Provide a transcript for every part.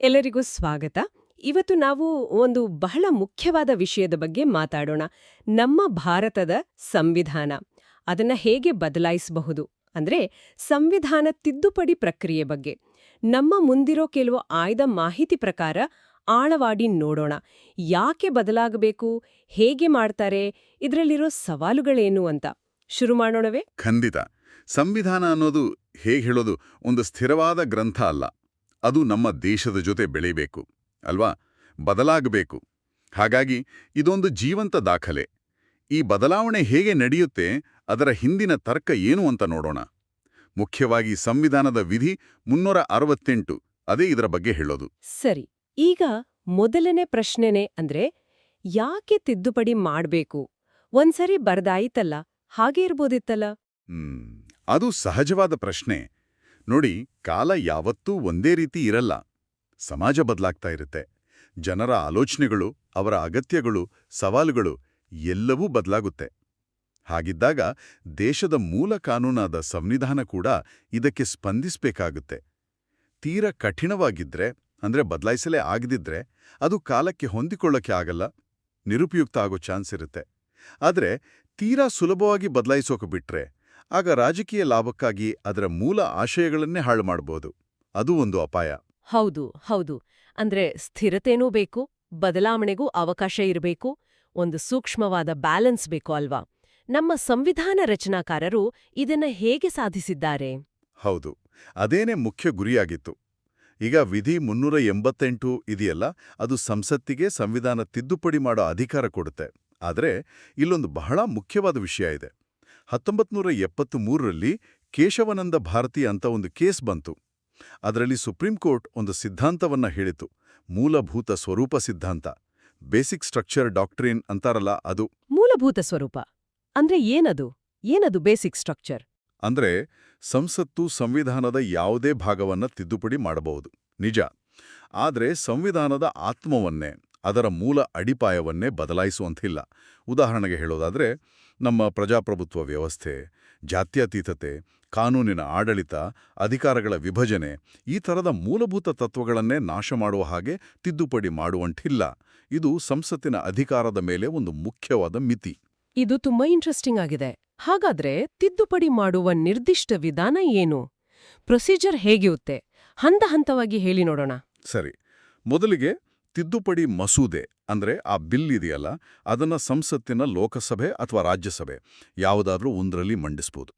ಎಲ್ಲರಿಗೂ ಸ್ವಾಗತ. ಇವತ್ತು ನಾವು ಒಂದು ಬಹಳ ಮುಖ್ಯವಾದ ವಿಷಯದ ಬಗ್ಗೆ ಮಾತಾಡೋಣ. ನಮ್ಮ ಭಾರತದ ಸಂವಿಧಾನ. ಅದನ್ನ ಹೇಗೆ ಬದಲಾಯಿಸಬಹುದು? ಅಂದ್ರೆ ಸಂವಿಧಾನ ತಿದ್ದುಪಡಿ ಪ್ರಕ್ರಿಯೆ ಬಗ್ಗೆ. ನಮ್ಮ ಮುಂದಿರೋ ಕೆಲವು ಆಯ್ದ ಮಾಹಿತಿ ಪ್ರಕಾರ ಆಳವಾಡಿ ನೋಡೋಣ. ಯಾಕೆ ಬದಲಾಗಬೇಕು? ಹೇಗೆ ಮಾಡ್ತಾರೆ? ಇದರಲ್ಲಿರೋ ಸವಾಲುಗಳೇನು ಅಂತ. ಶುರು ಮಾಡೋಣವೇ? ಖಂಡಿತ. ಸಂವಿಧಾನ ಅನ್ನೋದು ಹೇಗೆ ಹೇಳೋದು ಒಂದು ಸ್ಥಿರವಾದ ಗ್ರಂಥ ಅಲ್ಲ. ಅದು ನಮ್ಮ ದೇಶದ ಜೊತೆ ಬೆಳೆಯಬೇಕು ಅಲ್ವಾ? ಬದಲಾಗಬೇಕು. ಹಾಗಾಗಿ ಇದೊಂದು ಜೀವಂತ ದಾಖಲೆ. ಈ ಬದಲಾವಣೆ ಹೇಗೆ ನಡೆಯುತ್ತೆ ಅದರ ಹಿಂದಿನ ತರ್ಕ ಏನು ಅಂತ ನೋಡೋಣ. ಮುಖ್ಯವಾಗಿ ಸಂವಿಧಾನದ ವಿಧಿ ಮುನ್ನೂರ ಅರವತ್ತೆಂಟು ಅದೇ ಇದರ ಬಗ್ಗೆ ಹೇಳೋದು. ಸರಿ ಈಗ ಮೊದಲನೇ ಪ್ರಶ್ನೆನೇ ಅಂದ್ರೆ ಯಾಕೆ ತಿದ್ದುಪಡಿ ಮಾಡ್ಬೇಕು? ಒಂದ್ಸರಿ ಬರ್ದಾಯಿತಲ್ಲ ಹಾಗೆ ಇರ್ಬೋದಿತ್ತಲ್ಲ? ಅದು ಸಹಜವಾದ ಪ್ರಶ್ನೆ. ನೋಡಿ, ಕಾಲ ಯಾವತ್ತೂ ಒಂದೇ ರೀತಿ ಇರಲ್ಲ. ಸಮಾಜ ಬದಲಾಗ್ತಾ ಇರುತ್ತೆ. ಜನರ ಆಲೋಚನೆಗಳು, ಅವರ ಅಗತ್ಯಗಳು, ಸವಾಲುಗಳು ಎಲ್ಲವೂ ಬದಲಾಗುತ್ತೆ. ಹಾಗಿದ್ದಾಗ ದೇಶದ ಮೂಲ ಕಾನೂನಾದ ಸಂವಿಧಾನ ಕೂಡ ಇದಕ್ಕೆ ಸ್ಪಂದಿಸಬೇಕಾಗುತ್ತೆ. ತೀರ ಕಠಿಣವಾಗಿದ್ರೆ, ಅಂದ್ರೆ ಬದಲಾಯಿಸಲೇ ಆಗದಿದ್ರೆ ಅದು ಕಾಲಕ್ಕೆ ಹೊಂದಿಕೊಳ್ಳಕ್ಕೆ ಆಗಲ್ಲ, ನಿರುಪಯುಕ್ತ ಆಗೋ ಚಾನ್ಸ್ ಇರುತ್ತೆ. ಆದರೆ ತೀರಾ ಸುಲಭವಾಗಿ ಬದಲಾಯಿಸೋಕೆ ಬಿಟ್ರೆ ಆಗ ರಾಜಕೀಯ ಲಾಭಕ್ಕಾಗಿ ಅದರ ಮೂಲ ಆಶಯಗಳನ್ನೇ ಹಾಳು ಮಾಡಬಹುದು ಅದು ಒಂದು ಅಪಾಯ. ಹೌದು ಹೌದು. ಅಂದ್ರೆ ಸ್ಥಿರತೆನೂ ಬೇಕು ಬದಲಾವಣೆಗೂ ಅವಕಾಶ ಇರಬೇಕು ಒಂದು ಸೂಕ್ಷ್ಮವಾದ ಬ್ಯಾಲೆನ್ಸ್ ಬೇಕು ಅಲ್ವಾ? ನಮ್ಮ ಸಂವಿಧಾನ ರಚನಾಕಾರರು ಇದನ್ನ ಹೇಗೆ ಸಾಧಿಸಿದ್ದಾರೆ? ಹೌದು ಅದೇನೇ ಮುಖ್ಯ ಗುರಿಯಾಗಿತ್ತು. ಈಗ ವಿಧಿ ಮುನ್ನೂರ ಎಂಬತ್ತೆಂಟು ಇದೆಯಲ್ಲ ಅದು ಸಂಸತ್ತಿಗೆ ಸಂವಿಧಾನ ತಿದ್ದುಪಡಿ ಮಾಡೋ ಅಧಿಕಾರ ಕೊಡುತ್ತೆ. ಆದರೆ ಇಲ್ಲೊಂದು ಬಹಳ ಮುಖ್ಯವಾದ ವಿಷಯ ಇದೆ. ಹತ್ತೊಂಬತ್ತು ನೂರ ಎಪ್ಪತ್ತು ಮೂರರಲ್ಲಿ ಕೇಶವನಂದ ಭಾರತಿ ಅಂತ ಒಂದು ಕೇಸ್ ಬಂತು. ಅದರಲ್ಲಿ ಸುಪ್ರೀಂ ಕೋರ್ಟ್ ಒಂದು ಸಿದ್ಧಾಂತವನ್ನ ಹೇಳಿತು. ಮೂಲಭೂತ ಸ್ವರೂಪ ಸಿದ್ಧಾಂತ. ಬೇಸಿಕ್ ಸ್ಟ್ರಕ್ಚರ್ ಡಾಕ್ಟ್ರಿನ್ ಅಂತಾರಲ್ಲ ಅದು. ಮೂಲಭೂತ ಸ್ವರೂಪ. ಅಂದ್ರೆ ಏನದು? ಏನದು ಬೇಸಿಕ್ ಸ್ಟ್ರಕ್ಚರ್? ಅಂದ್ರೆ ಸಂಸತ್ತು ಸಂವಿಧಾನದ ಯಾವುದೇ ಭಾಗವನ್ನ ತಿದ್ದುಪಡಿ ಮಾಡಬಹುದು. ನಿಜ. ಆದರೆ ಸಂವಿಧಾನದ ಆತ್ಮವನ್ನೇ ಅದರ ಮೂಲ ಅಡಿಪಾಯವನ್ನೇ ಬದಲಾಯಿಸುವಂತಿಲ್ಲ. ಉದಾಹರಣೆಗೆ ಹೇಳೋದಾದ್ರೆ ನಮ್ಮ ಪ್ರಜಾಪ್ರಭುತ್ವ ವ್ಯವಸ್ಥೆ ಜಾತ್ಯತೀತತೆ ಕಾನೂನಿನ ಆಡಳಿತ ಅಧಿಕಾರಗಳ ವಿಭಜನೆ ಈ ಥರದ ಮೂಲಭೂತ ತತ್ವಗಳನ್ನೇ ನಾಶ ಮಾಡುವ ಹಾಗೆ ತಿದ್ದುಪಡಿ ಮಾಡುವಂಟಿಲ್ಲ ಇದು ಸಂಸತ್ತಿನ ಅಧಿಕಾರದ ಮೇಲೆ ಒಂದು ಮುಖ್ಯವಾದ ಮಿತಿ. ಇದು ತುಂಬಾ ಇಂಟ್ರೆಸ್ಟಿಂಗ್ ಆಗಿದೆ. ಹಾಗಾದ್ರೆ ತಿದ್ದುಪಡಿ ಮಾಡುವ ನಿರ್ದಿಷ್ಟ ವಿಧಾನ ಏನು? ಪ್ರೊಸೀಜರ್ ಹೇಗಿರುತ್ತೆ? ಹಂತ ಹಂತವಾಗಿ ಹೇಳಿ ನೋಡೋಣ. ಸರಿ. ಮೊದಲಿಗೆ ತಿದ್ದುಪಡಿ ಮಸೂದೆ. ಅಂದ್ರೆ ಆ ಬಿಲ್ ಇದೆಯಲ್ಲ ಅದನ್ನ ಸಂಸತ್ತಿನ ಲೋಕಸಭೆ ಅಥವಾ ರಾಜ್ಯಸಭೆ ಯಾವುದಾದ್ರೂ ಒಂದರಲ್ಲಿ ಮಂಡಿಸ್ಬೋದು.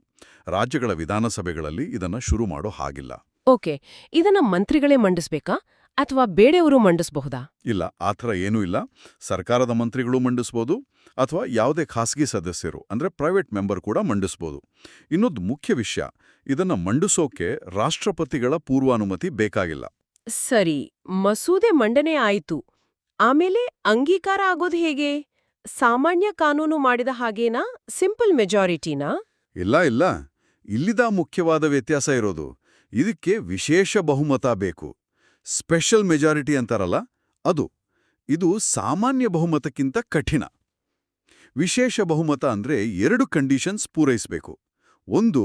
ರಾಜ್ಯಗಳ ವಿಧಾನಸಭೆಗಳಲ್ಲಿ ಇದನ್ನ ಶುರು ಮಾಡೋ ಹಾಗಿಲ್ಲ. ಓಕೆ ಇದನ್ನ ಮಂತ್ರಿಗಳೇ ಮಂಡಿಸ್ಬೇಕಾ? ಅಥವಾ ಬೇರೆಯವರು ಮಂಡಿಸಬಹುದಾ? ಇಲ್ಲ ಆ ಥರ ಏನೂ ಇಲ್ಲ. ಸರ್ಕಾರದ ಮಂತ್ರಿಗಳು ಮಂಡಿಸ್ಬೋದು ಅಥವಾ ಯಾವುದೇ ಖಾಸಗಿ ಸದಸ್ಯರು ಅಂದ್ರೆ ಪ್ರೈವೇಟ್ ಮೆಂಬರ್ ಕೂಡ ಮಂಡಿಸ್ಬೋದು. ಇನ್ನೊಂದು ಮುಖ್ಯ ವಿಷಯ ಇದನ್ನ ಮಂಡಿಸೋಕೆ ರಾಷ್ಟ್ರಪತಿಗಳ ಪೂರ್ವಾನುಮತಿ ಬೇಕಾಗಿಲ್ಲ. ಸರಿ ಮಸೂದೆ ಮಂಡನೆ ಆಯಿತು. ಆಮೇಲೆ ಅಂಗೀಕಾರ ಆಗೋದು ಹೇಗೆ? ಸಾಮಾನ್ಯ ಕಾನೂನು ಮಾಡಿದ ಹಾಗೇನಾ? ಸಿಂಪಲ್ ಮೆಜಾರಿಟಿನಾ? ಇಲ್ಲ ಇಲ್ಲ. ಇಲ್ಲಿದ ಮುಖ್ಯವಾದ ವ್ಯತ್ಯಾಸ ಇರೋದು, ಇದಕ್ಕೆ ವಿಶೇಷ ಬಹುಮತ ಬೇಕು. ಸ್ಪೆಷಲ್ ಮೆಜಾರಿಟಿ ಅಂತಾರಲ್ಲ, ಅದು. ಇದು ಸಾಮಾನ್ಯ ಬಹುಮತಕ್ಕಿಂತ ಕಠಿಣ. ವಿಶೇಷ ಬಹುಮತ ಅಂದ್ರೆ ಎರಡು ಕಂಡೀಷನ್ಸ್ ಪೂರೈಸಬೇಕು. ಒಂದು,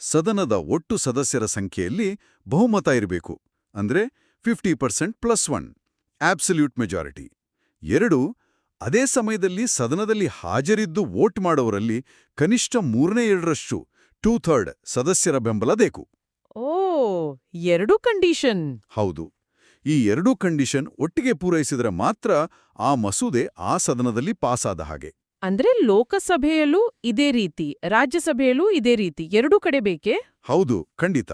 ಸದನದ ಒಟ್ಟು ಸದಸ್ಯರ ಸಂಖ್ಯೆಯಲ್ಲಿ ಬಹುಮತ ಇರಬೇಕು. ಅಂದ್ರೆ fifty percent plus one. Absolute majority ಎರಡು ಅದೇ ಸಮಯದಲ್ಲಿ ಸದನದಲ್ಲಿ ಹಾಜರಿದ್ದು ವೋಟ್ ಮಾಡೋರಲ್ಲಿ ಕನಿಷ್ಠ ಮೂರನೇ ಎರಡರಷ್ಟು ಟೂ ಥರ್ಡ್ ಸದಸ್ಯರ ಬೆಂಬಲ ಬೇಕು. ಓ ಎರಡು ಕಂಡೀಷನ್ ಹೌದು. ಈ ಎರಡೂ ಕಂಡೀಷನ್ ಒಟ್ಟಿಗೆ ಪೂರೈಸಿದರೆ ಮಾತ್ರ ಆ ಮಸೂದೆ ಆ ಸದನದಲ್ಲಿ ಪಾಸಾದ ಹಾಗೆ. ಅಂದ್ರೆ ಲೋಕಸಭೆಯಲ್ಲೂ ಇದೇ ರೀತಿ ರಾಜ್ಯಸಭೆಯಲ್ಲೂ ಇದೇ ರೀತಿ ಎರಡೂ ಕಡೆ ಬೇಕೇ? ಹೌದು ಖಂಡಿತ.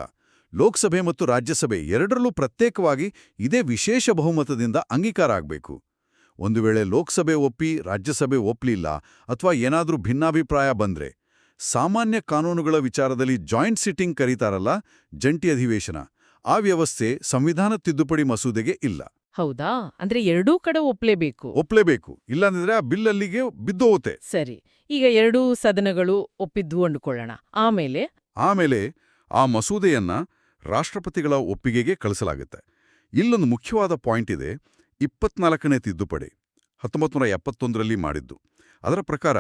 ಲೋಕಸಭೆ ಮತ್ತು ರಾಜ್ಯಸಭೆ ಎರಡರಲ್ಲೂ ಪ್ರತ್ಯೇಕವಾಗಿ ಇದೇ ವಿಶೇಷ ಬಹುಮತದಿಂದ ಅಂಗೀಕಾರ ಆಗಬೇಕು. ಒಂದು ವೇಳೆ ಲೋಕಸಭೆ ಒಪ್ಪಿ ರಾಜ್ಯಸಭೆ ಒಪ್ಪಲಿಲ್ಲ ಅಥವಾ ಏನಾದರೂ ಭಿನ್ನಾಭಿಪ್ರಾಯ ಬಂದ್ರೆ ಸಾಮಾನ್ಯ ಕಾನೂನುಗಳ ವಿಚಾರದಲ್ಲಿ ಜಾಯಿಂಟ್ ಸಿಟ್ಟಿಂಗ್ ಕರೀತಾರಲ್ಲ ಜಂಟಿ ಅಧಿವೇಶನ ಆ ವ್ಯವಸ್ಥೆ ಸಂವಿಧಾನ ತಿದ್ದುಪಡಿ ಮಸೂದೆಗೆ ಇಲ್ಲ. ಹೌದಾ? ಅಂದ್ರೆ ಎರಡೂ ಕಡೆ ಒಪ್ಲೇಬೇಕು. ಒಪ್ಲೇಬೇಕು. ಇಲ್ಲಾಂದ್ರೆ ಆ ಬಿಲ್ ಅಲ್ಲಿಗೆ ಬಿದ್ದೋಗುತ್ತೆ ಸರಿ ಈಗ ಎರಡೂ ಸದನಗಳು ಒಪ್ಪಿದ್ದು ಅಂದುಕೊಳ್ಳೋಣ. ಆಮೇಲೆ? ಆಮೇಲೆ ಆ ಮಸೂದೆಯನ್ನ ರಾಷ್ಟ್ರಪತಿಗಳ ಒಪ್ಪಿಗೆಗೆ ಕಳಿಸಲಾಗುತ್ತೆ. ಇಲ್ಲೊಂದು ಮುಖ್ಯವಾದ ಪಾಯಿಂಟ್ ಇದೆ ಇಪ್ಪತ್ನಾಲ್ಕನೇ ತಿದ್ದುಪಡಿ ಹತ್ತೊಂಬತ್ತು ನೂರ ಎಪ್ಪತ್ತೊಂದರಲ್ಲಿ ಮಾಡಿದ್ದು. ಅದರ ಪ್ರಕಾರ